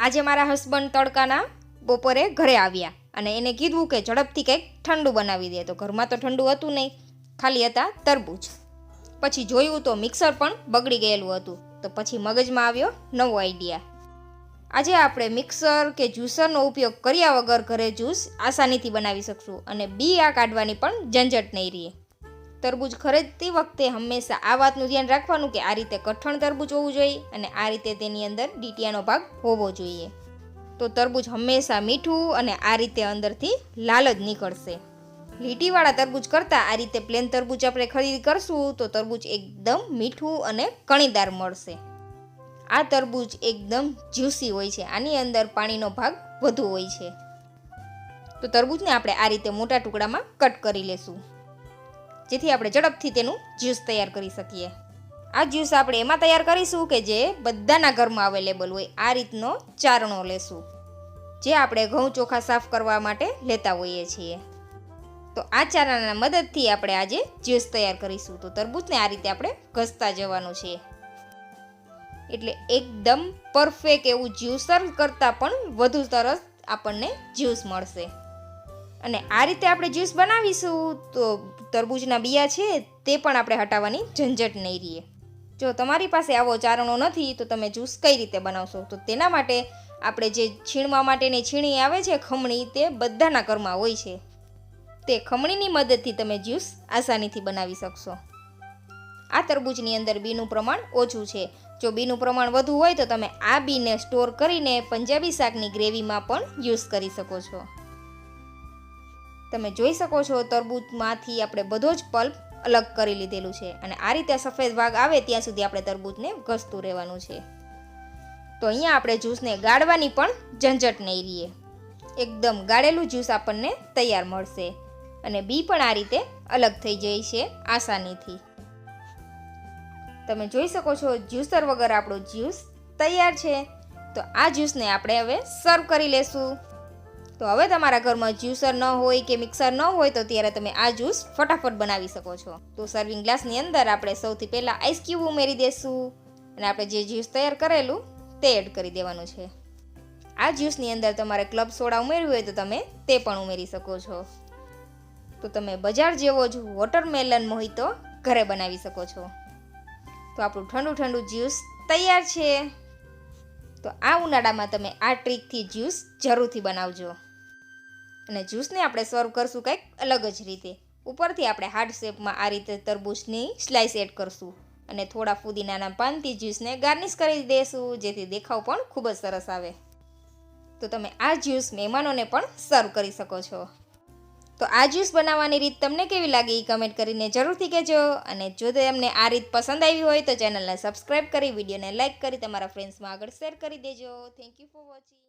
આજે મારા હસબન્ડ તડકાના બપોરે ઘરે આવ્યા અને એને કીધું કે ઝડપથી કંઈક ઠંડુ બનાવી દે. તો ઘરમાં તો ઠંડુ હતું નહીં, ખાલી હતા તરબૂચ. પછી જોયું તો મિક્સર પણ બગડી ગયેલું હતું. તો પછી મગજમાં આવ્યો નવો આઈડિયા આજે આપણે મિક્સર કે જ્યુસરનો ઉપયોગ કર્યા વગર ઘરે જ્યુસ આસાનીથી બનાવી શકશું અને બી આ કાઢવાની પણ ઝંઝટ નહીં રહે. તરબૂચ ખરીદતી વખતે હંમેશા આ વાતનું ધ્યાન રાખવાનું કે આ રીતે કઠણ તરબૂચ હોવું જોઈએ અને આ રીતે તેની અંદર ડીટીયાનો ભાગ હોવો જોઈએ. તો તરબૂચ હંમેશા મીઠું અને આ રીતે અંદરથી લાલ જ નીકળશે. લીટીવાળા તરબૂચ કરતાં આ રીતે પ્લેન તરબૂચ આપણે ખરીદી કરશું તો તરબૂચ એકદમ મીઠું અને કણીદાર મળશે. આ તરબૂચ એકદમ જ્યુસી હોય છે. આની અંદર પાણીનો ભાગ વધુ હોય છે. તો તરબૂચને આપણે આ રીતે મોટા ટુકડામાં કટ કરી લેશું. જેથી આપણે ઝડપથી તેનું જ્યુસ તૈયાર કરી શકીએ. આ જ્યુસ આપણે એમાં તૈયાર કરીશું કે જે બધાના ઘરમાં અવેલેબલ હોય, આ રીતનો ચારણો લેશું. જે આપણે ઘઉં ચોખા સાફ કરવા માટે લેતા હોઈએ છીએ. તો આ ચારણાના મદદથી આપણે આજે જ્યુસ તૈયાર કરીશું. તો તરબૂચને આ રીતે આપણે ઘસતા જવાનું છે. એટલે એકદમ પરફેક્ટ એવું જ્યુસર કરતાં પણ વધુ સરસ આપણને જ્યુસ મળશે. અને આ રીતે આપણે જ્યુસ બનાવીશું, તો તરબૂચના બિયા છે, તે પણ આપણે હટાવવાની ઝંઝટ નહીં રહીએ. જો તમારી પાસે આવો ચારણો નથી, તો તમે જ્યુસ કઈ રીતે બનાવશો? તો તેના માટે આપણે જે છીણવા માટેની છીણી આવે છે, ખમણી, તે બધાના ઘરમાં હોય છે. તે ખમણીની મદદથી તમે જ્યુસ આસાનીથી બનાવી શકશો. આ તરબૂચની અંદર બીનું પ્રમાણ ઓછું છે. જો બીનું પ્રમાણ વધુ હોય, તો તમે આ બીને સ્ટોર કરીને પંજાબી શાકની ગ્રેવીમાં પણ યુઝ કરી શકો છો. તમે જોઈ શકો છો, તરબૂચમાંથી આપણે બધો જ પલ્પ અલગ કરી લીધેલું છે અને આ રીતે સફેદ ભાગ આવે ત્યાં સુધી આપણે તરબૂચને ઘસતું રહેવાનું છે. તો અહીંયા આપણે જ્યુસને ગાળવાની પણ ઝંઝટ નહીં રહીએ. એકદમ ગાળેલું જ્યુસ આપણને તૈયાર મળશે અને બી પણ આ રીતે અલગ થઈ જાય છે આસાનીથી. તમે જોઈ શકો છો, જ્યુસર વગર આપણું જ્યુસ તૈયાર છે. તો આ જ્યુસને આપણે હવે સર્વ કરી લેશું. તો હવે તમારા ઘરમાં જ્યુસર ન હોય કે મિક્સર ન હોય તો ત્યારે તમે આ જ્યુસ ફટાફટ બનાવી શકો છો. તો સર્વિંગ ગ્લાસની અંદર આપણે સૌથી પહેલાં આઈસ ક્યુબ ઉમેરી દઈશું અને આપણે જે જ્યુસ તૈયાર કરેલું તે એડ કરી દેવાનું છે. આ જ્યુસની અંદર તમારે ક્લબ સોડા ઉમેરવી હોય તો તમે તે પણ ઉમેરી શકો છો. તો તમે બજાર જેવો જ વોટરમેલન મોહિતો ઘરે બનાવી શકો છો. તો આપણું ઠંડુ ઠંડુ જ્યુસ તૈયાર છે. તો આ ઉનાળામાં તમે આ ટ્રીકથી જ્યુસ જરૂરથી બનાવજો. અને જ્યુસને આપણે સર્વ કરશું કંઈક અલગ જ રીતે. ઉપરથી આપણે હાર્ડ શેપમાં આ રીતે તરબૂચની સ્લાઇસ એડ કરશું. અને થોડા ફુદીનાના પાનથી જ્યુસને ગાર્નિશ કરી દઈશું જેથી દેખાવ પણ ખૂબ જ સરસ આવે. તો તમે આ જ્યુસ મહેમાનોને પણ સર્વ કરી શકો છો. તો આ જ્યુસ બનાવવાની રીત તમને કેવી લાગી? એ કમેન્ટ કરીને જરૂરથી કહેજો. અને જો તમને આ રીત પસંદ આવી હોય તો ચેનલને સબસ્ક્રાઈબ કરી, વિડીયોને લાઇક કરી, તમારા ફ્રેન્ડ્સમાં આગળ શેર કરી દેજો. Thank you for watching